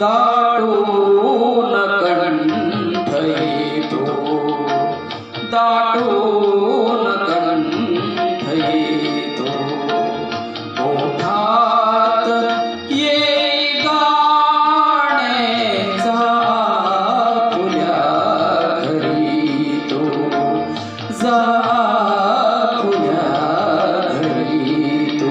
दाटून कंठ येतो दाटून कंठ येतो ओठात ये गाण्याचा फुल्या घरी तो जा फुल्या घरी तो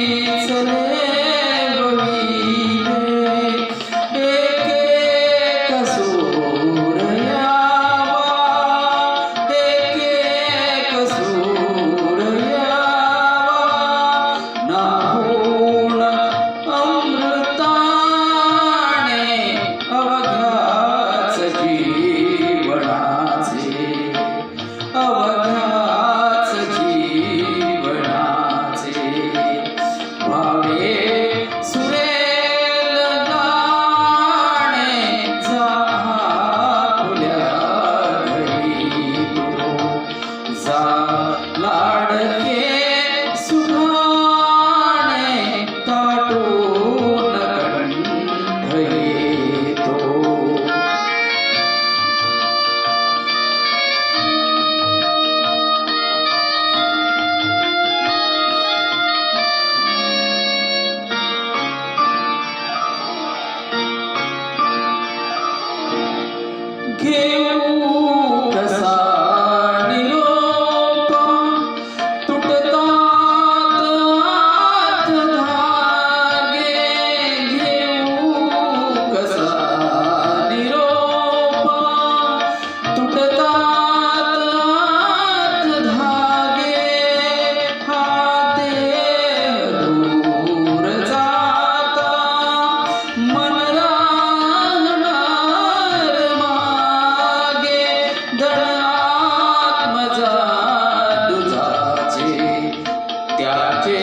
क्या चे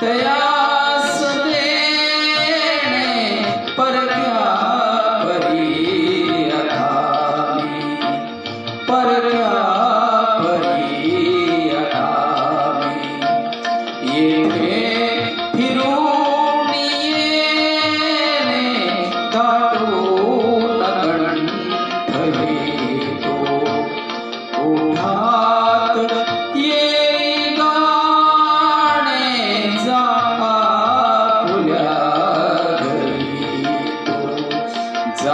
तया